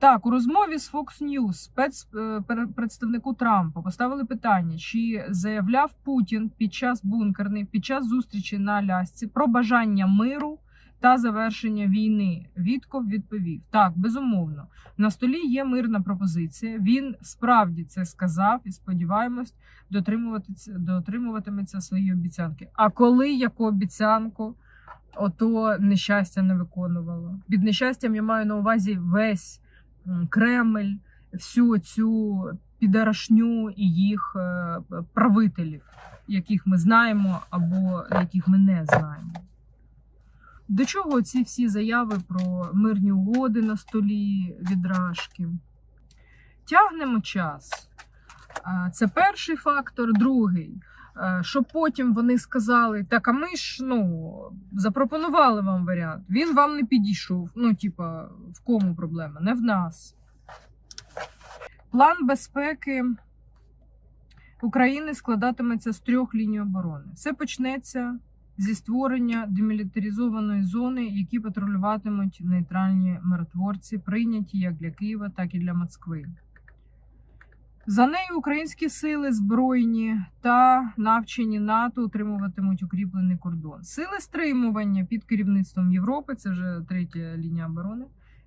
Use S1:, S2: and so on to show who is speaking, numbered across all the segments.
S1: Так, у розмові з Fox News спецпредставнику Трампа поставили питання, чи заявляв Путін під час бункерний, під час зустрічі на Алясці про бажання миру та завершення війни. Вітков відповів: так, безумовно, на столі є мирна пропозиція. Він справді це сказав і сподіваємось, дотримуватися дотримуватиметься свої обіцянки. А коли яку обіцянку? Ото нещастя не виконувало. Під нещастям я маю на увазі весь Кремль, всю цю підарашню і їх е, правителів, яких ми знаємо або яких ми не знаємо. До чого ці всі заяви про мирні угоди на столі відражки? Тягнемо час. Це перший фактор, другий. Е, Щоб потім вони сказали, так а ми ж ну, запропонували вам варіант. Він вам не підійшов. Ну, типа, в кому проблема? Не в нас. План безпеки України складатиметься з трьох ліній оборони. Все почнеться зі створення демілітаризованої зони, які патрулюватимуть нейтральні миротворці, прийняті як для Києва, так і для Москви. За нею українські сили збройні та навчені НАТО утримуватимуть укріплений кордон. Сили стримування під керівництвом Європи, це вже третя лінія оборони,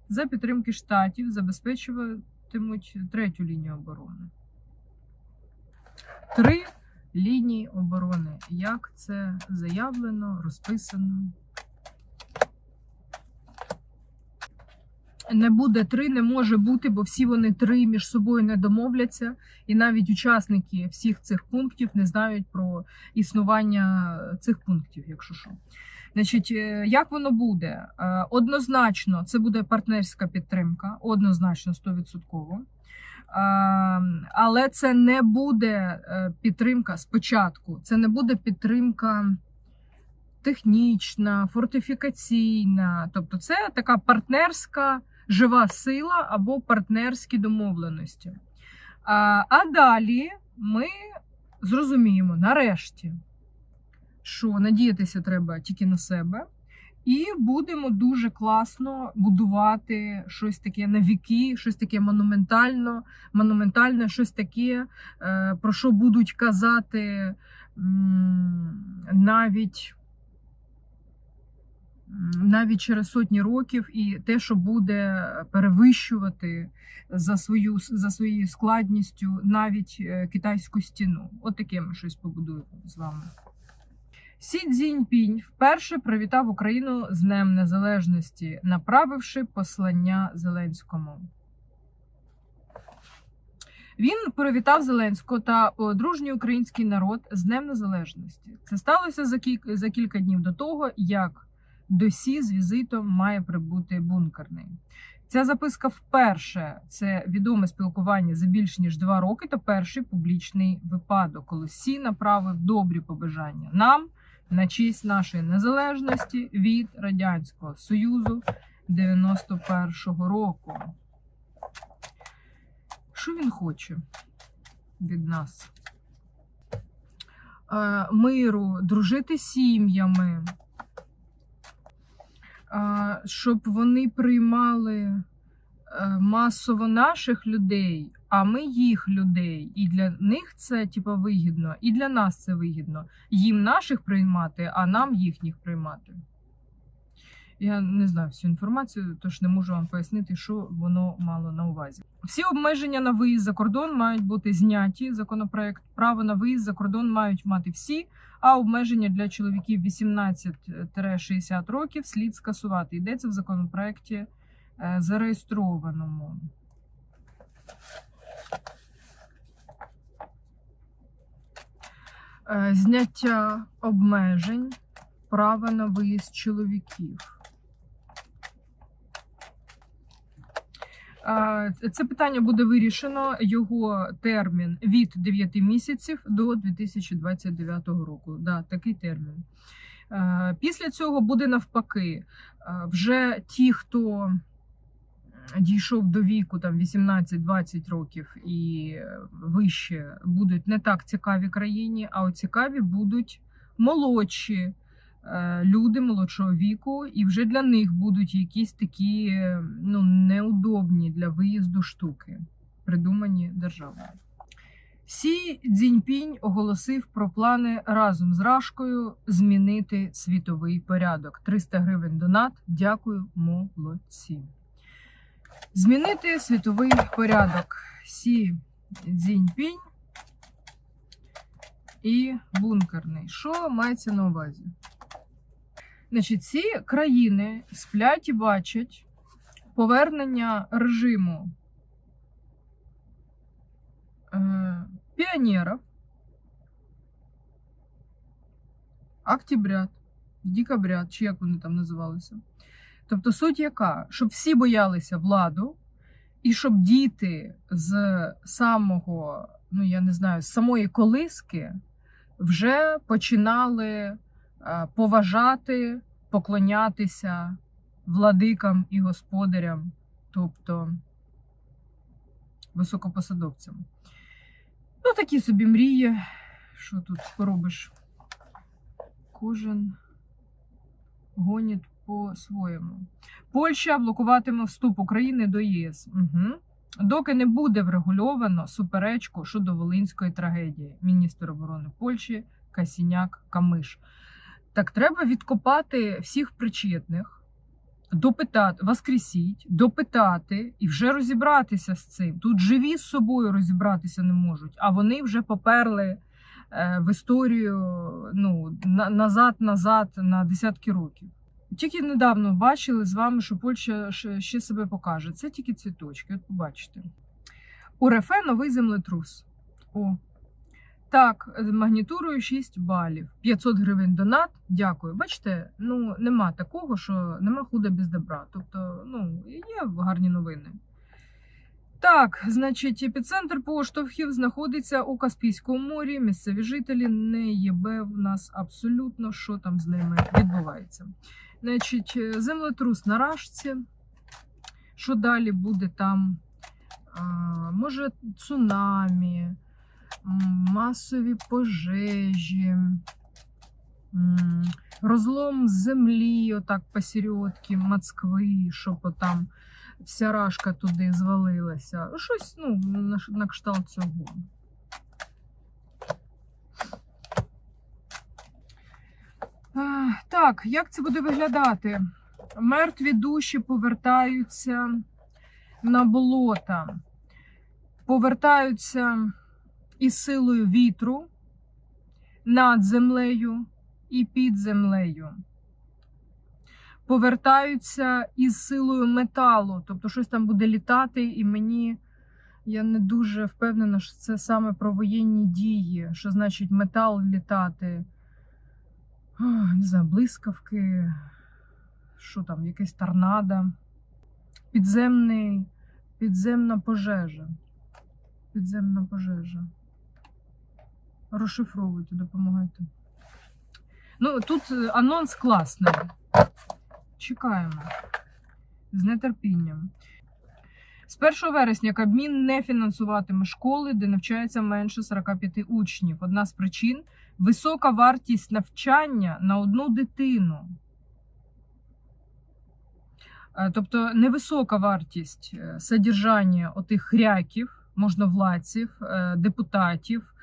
S1: за підтримки штатів забезпечуватимуть третю лінію оборони. Три лінії оборони. Як це заявлено, розписано? Не буде три, не може бути, бо всі вони три між собою не домовляться, і навіть учасники всіх цих пунктів не знають про існування цих пунктів, якщо що. Значить, е, як воно буде? Е, Однозначно, це буде партнерська підтримка, однозначно 100%. Е, Але це не буде підтримка спочатку, це не буде підтримка технічна, фортифікаційна. Тобто, це така партнерська жива сила або партнерські домовленості. А, а далі ми зрозуміємо нарешті, що надіятися треба тільки на себе, і будемо дуже класно будувати щось таке на віки, щось таке монументально, монументальне, щось таке, е, про що будуть казати навіть навіть через сотні років, і те, що буде перевищувати за свою за своєю складністю навіть е, китайську стіну. От таке ми щось побудуємо з вами. Сі Цзіньпінь вперше привітав Україну з Днем Незалежності, направивши послання Зеленському. Він привітав Зеленського та дружній український народ з Днем Незалежності. Це сталося за кілька днів до того, як до Сі з візитом має прибути бункерний. Ця записка вперше це відоме спілкування за більш ніж два роки та перший публічний випадок, коли Сі направив добрі побажання нам на честь нашої незалежності від Радянського Союзу 91-го року. Що він хоче від нас? Е, Миру, дружити з сім'ями, щоб вони приймали е, масово наших людей, а ми їх людей. І для них це типу, вигідно, і для нас це вигідно. Їм наших приймати, а нам їхніх приймати. Я не знаю всю інформацію, тож не можу вам пояснити, що воно мало на увазі. Всі обмеження на виїзд за кордон мають бути зняті. Законопроект право на виїзд за кордон мають мати всі, а обмеження для чоловіків 18-60 років слід скасувати. Йдеться в законопроекті е, зареєстрованому. Е, Зняття обмежень права на виїзд чоловіків. Е, Це питання буде вирішено. Його термін від 9 місяців до 2029 року. Да, такий термін. Після цього буде навпаки. Вже ті, хто дійшов до віку там 18-20 років і вище, будуть не так цікаві країні, а цікаві будуть молодші люди молодшого віку, і вже для них будуть якісь такі е, ну, неудобні для виїзду штуки, придумані державою. Сі Цзіньпінь оголосив про плани разом з Рашкою змінити світовий порядок. 300 гривень донат. Дякую, молодці. Змінити світовий порядок. Сі Цзіньпінь і бункерний. Що мається на увазі? Значить, ці країни сплять і бачать повернення режиму е, піонерів, октябрят, декабрят, чи як вони там називалися. Тобто суть яка? Щоб всі боялися владу, і щоб діти з самого, ну я не знаю, з самої колиски вже починали поважати, поклонятися владикам і господарям, тобто високопосадовцям. Ну, такі собі мрії. Що тут поробиш? Кожен гонить по-своєму. Польща блокуватиме вступ України до ЄС. Угу. Доки не буде врегульовано суперечку щодо Волинської трагедії. Міністр оборони Польщі Касіняк Камиш. Так треба відкопати всіх причетних, допитати, воскресіть, допитати і вже розібратися з цим. Тут живі з собою розібратися не можуть, а вони вже поперли е, в історію ну, на- назад, назад на десятки років. Тільки недавно бачили з вами, що Польща ще себе покаже. Це тільки цвіточки, от побачите. У РФ новий землетрус. О. Так, з магнітурою 6 балів. 500 гривень донат. Дякую. Бачите, ну нема такого, що нема худа без добра. Тобто, ну, є гарні новини. Так, значить, епіцентр поштовхів знаходиться у Каспійському морі. Місцеві жителі не єбе в нас абсолютно, що там з ними відбувається. Значить, е, землетрус на Рашці. Що далі буде там? А, може, цунамі, масові пожежі, розлом землі, отак посередки Москви, щоб там вся рашка туди звалилася. Щось ну, на, кшталт цього. Так, як це буде виглядати? Мертві душі повертаються на болота, повертаються із силою вітру над землею і під землею. Повертаються із силою металу, тобто щось там буде літати, і мені я не дуже впевнена, що це саме про воєнні дії, що значить метал літати. Ах, Не знаю, блискавки, що там, якесь торнадо, підземний, підземна пожежа. Підземна пожежа. Розшифровуйте, допомагайте. Ну, тут е, анонс класний. Чекаємо. З нетерпінням. З 1 вересня Кабмін не фінансуватиме школи, де навчається менше 45 учнів. Одна з причин висока вартість навчання на одну дитину. Е, Тобто невисока вартість е, содержання отих хряків, можновладців, депутатів,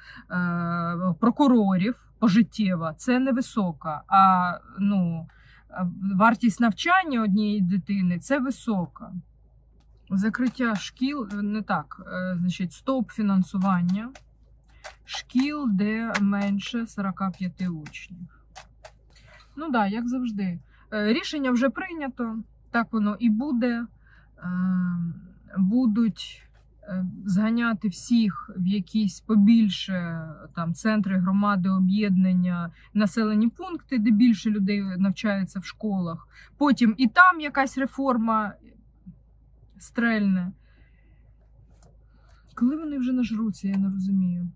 S1: прокурорів пожиттєва це невисока. А ну, е, вартість навчання однієї дитини це висока. Закриття шкіл е, не так, е, значить, стоп фінансування шкіл, де менше 45 учнів. Ну так, да, як завжди. Е, Рішення вже прийнято, так воно і буде. Е, Будуть е, зганяти всіх в якісь побільше там центри громади, об'єднання, населені пункти, де більше людей навчається в школах. Потім і там якась реформа стрельне. Коли вони вже нажруться, я не розумію.